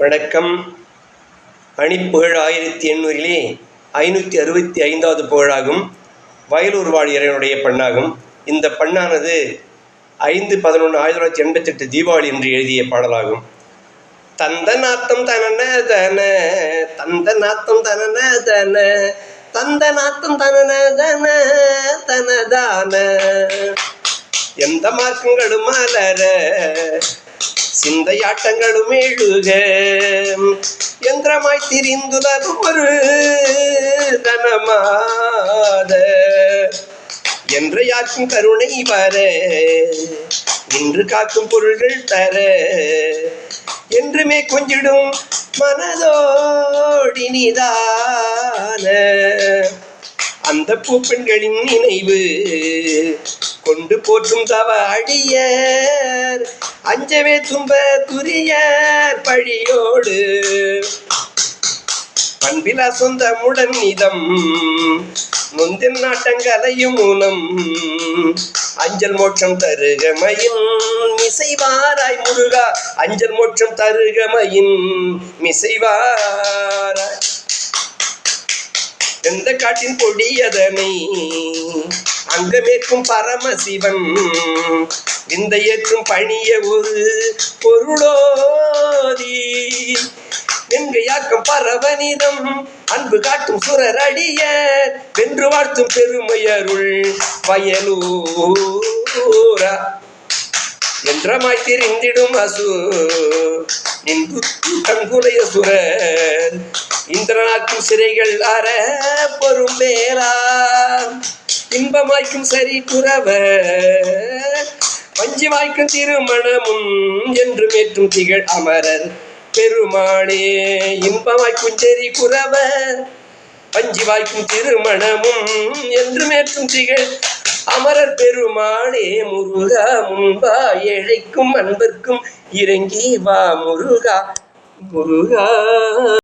வணக்கம். அணிப்புகழ் ஆயிரத்தி எண்ணூறிலே ஐநூற்றி அறுபத்தி ஐந்தாவது புகழாகும். வயலூர் வாழ் இறைவனுடைய பண்ணாகும். இந்த பண்ணானது ஐந்து பதினொன்று ஆயிரத்தி தொள்ளாயிரத்தி எண்பத்தெட்டு தீபாவளி என்று எழுதிய பாடலாகும். தந்த நாத்தம் தனன தன தந்த நாத்தம் தனன தன தந்த நாத்தம் தனன தன தனதான. எந்த மார்க்கங்களும் மலர சிந்தையாட்டங்களும் எழுக. எந்திரமாய் திரிந்துலகும் ஒரு தனமாத. என்ற யாக்கும் கருணை வர. இன்று காக்கும் பொருள்கள் தர. என்றுமே கொஞ்சிடும் மனதோடினிதான அந்த பூப்பெண்களின் நினைவு கொண்டு போற்றும் தவ அடியர். அஞ்சவே தும்ப துரியர் பழியோடு. பண்பிலா சொந்த முடன் இதம் முந்தின் நாட்டங்கலையும் ஊனம். அஞ்சல் மோட்சம் தருகமையின் மிசைவாராய் முருகா. அஞ்சல் மோட்சம் தருகமையின் மிசைவாராய் எந்த காட்டின் கொடியதனை அங்கமேற்கும் பரமசிவன் விந்தையேற்றும் பணிய ஒரு பொருளோதி. வெங்கையாக்கம் பரவனிதம் அன்பு காட்டும் சுரரடிய வென்று வாழ்த்தும் பெருமையருள் வயலூரா. என்றமாய் திரிந்திடும் அசு நின்று கண்குலைய சுரர் இந்திரனாக்கும் சிறைகள் அற பொறும் மேலா இன்பமாய்க்கும் சரி குறவ வஞ்சி வாய்க்கும் திருமணமும் என்று மேற்றும் திகழ் அமரர். பெருமாளே இன்பமாய்க்கும் செறி குறவ பஞ்சி வாய்க்கும் திருமணமும் என்று மேற்றும் திகழ் அமரர். பெருமாளே முருகா முன்பா ஏழைக்கும் அன்பர்க்கும் இறங்கி வா முருகா முருகா.